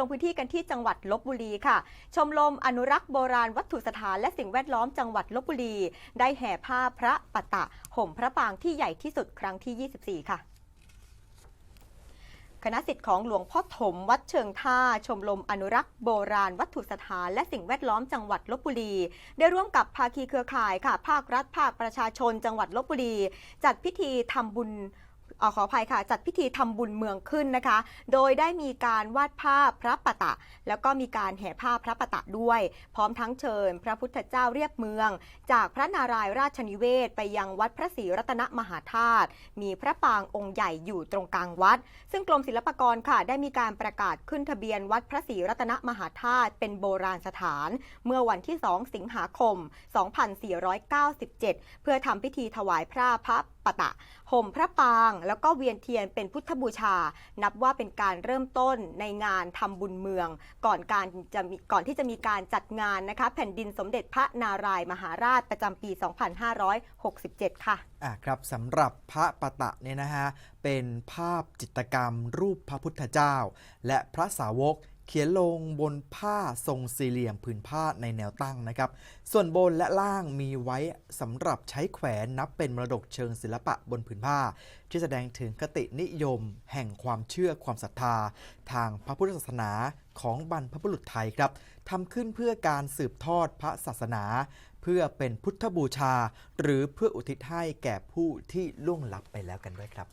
ลงพื้นที่กันที่จังหวัดลบบุรีค่ะ ชมรมอนุรักษ์โบราณวัตถุสถานและสิ่งแวดล้อมจังหวัดลบบุรี ได้แห่ผ้าพระปะตะ ห่มพระปางที่ใหญ่ที่สุดครั้งที่ 24 ค่ะคณะสิทธิ์ของหลวงพ่อถมวัดเชิงท่า ชมรมอนุรักษ์โบราณวัตถุสถานและสิ่งแวดล้อมจังหวัดลบบุรี ได้ร่วมกับภาคีเครือข่ายค่ะ ภาครัฐภาคประชาชนจังหวัดลบบุรี จัดพิธีทำบุญ อขออภัยค่ะ จัดพิธีทำบุญเมืองขึ้นนะคะ โดยได้มีการวาดภาพพระปะตะ แล้วก็มีการแห่ผ้าพพระปะตะด้วย พร้อมทั้งเชิญ พระพุทธเจ้าเรียบเมือง จากพระนารายณ์ราชนิเวศ ไปยังวัดพระศรีรัตนมหาธาตุ มีพระปางองค์ใหญ่อยู่ตรงกลางวัด ซึ่งกรมศิลปากรค่ะ ได้มีการประกาศขึ้นทะเบียนวัดพระศรีรัตนมหาธาตุเป็นโบราณสถาน เมื่อวันที่ 2 สิงหาคม 2497 เพื่อทำพิธีถวายพระพระปะตะห่มพระปางแล้วก็เวียนเทียนเป็นพุทธบูชา นับว่าเป็นการเริ่มต้นในงานทำบุญเมือง ก่อนการจะมีก่อนที่จะมีการจัดงานนะคะแผ่นดินสมเด็จพระนารายณ์มหาราชประจำปี 2567 ค่ะอ่าครับสำหรับพระปะตะเนี่ยนะฮะเป็นภาพจิตรกรรมรูปพระพุทธเจ้า และพระสาวก เขียนลงบนผ้าทรงสี่เหลี่ยมผืนผ้าในแนวตั้งนะครับ ส่วนบนและล่างมีไว้สำหรับใช้แขวนนับเป็นมรดกเชิงศิลปะบนผืนผ้า ที่แสดงถึงคตินิยม แห่งความเชื่อความศรัทธา ทางพระพุทธศาสนาของบรรพบุรุษไทยครับทำขึ้นเพื่อการสืบทอดพระศาสนา เพื่อเป็นพุทธบูชา หรือเพื่ออุทิศให้แก่ผู้ที่ล่วงลับไปแล้วกันด้วยครับ